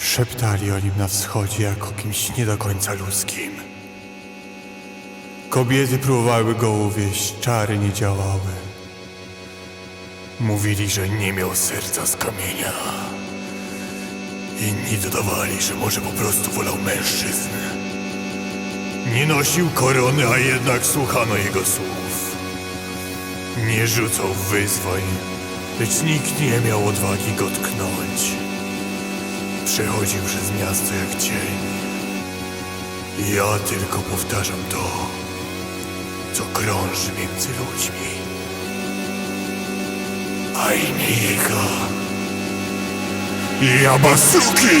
Szeptali o nim na wschodzie jako kimś nie do końca ludzkim. Kobiety próbowały go uwieść, czary nie działały. Mówili, że nie miał serca z kamienia. Inni dodawali, że może po prostu wolał mężczyzn. Nie nosił korony, a jednak słuchano jego słów. Nie rzucał wyzwań, lecz nikt nie miał odwagi go tknąć. Przechodził przez miasto jak cień. Ja tylko powtarzam to, co krąży między ludźmi. A imię jego... Yabasuki!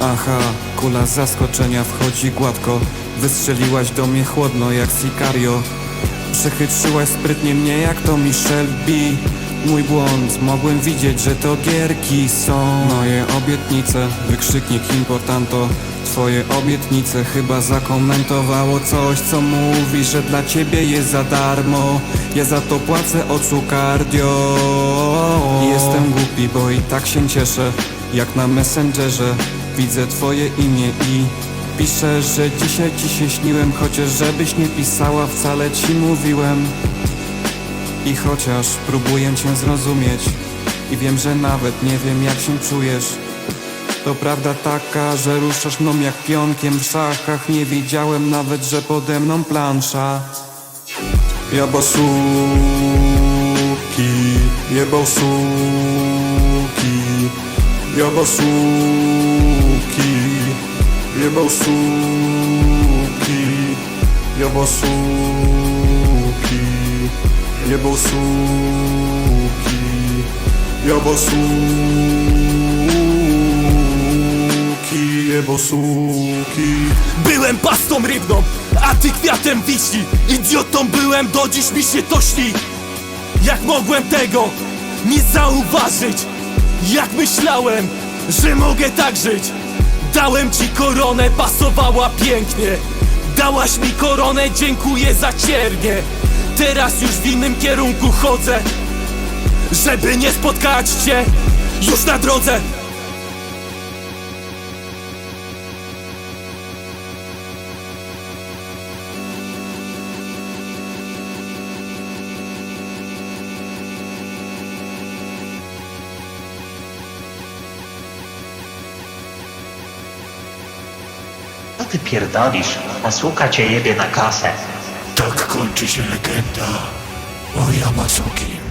Aha, kula zaskoczenia wchodzi gładko Wystrzeliłaś do mnie chłodno jak Sicario Przechytrzyłaś sprytnie mnie jak to Michelle B Mój błąd, mogłem widzieć, że to gierki są. Moje obietnice, wykrzyknik importanto. Twoje obietnice chyba zakomentowało coś, co mówi, że dla ciebie jest za darmo. Ja za to płacę ocu cardio Jestem głupi, bo i tak się cieszę Jak na Messengerze. Widzę twoje imię i Piszę, że dzisiaj ci się śniłem Chociaż żebyś nie pisała, wcale ci mówiłem I chociaż próbuję cię zrozumieć I wiem, że nawet nie wiem jak się czujesz to prawda taka, że ruszasz mną jak pionkiem w szachach. Nie wiedziałem nawet, że pode mną plansza. Jabasuki, jebasuki, jabasuki, jebasuki, jabasuki, jebasuki, jabasuki, jebasuki. Byłem pastą rybną, a ty kwiatem wiśni. Idiotą byłem, do dziś mi się to śni. Jak mogłem tego nie zauważyć? Jak myślałem, że mogę tak żyć? Dałem ci koronę, pasowała pięknie. Dałaś mi koronę, dziękuję za ciernie Teraz już w innym kierunku chodzę Żeby nie spotkać cię już na drodze Co ty pierdolisz? Masłuka cię jebie na kasę. Kończy się legenda o Yamasuki.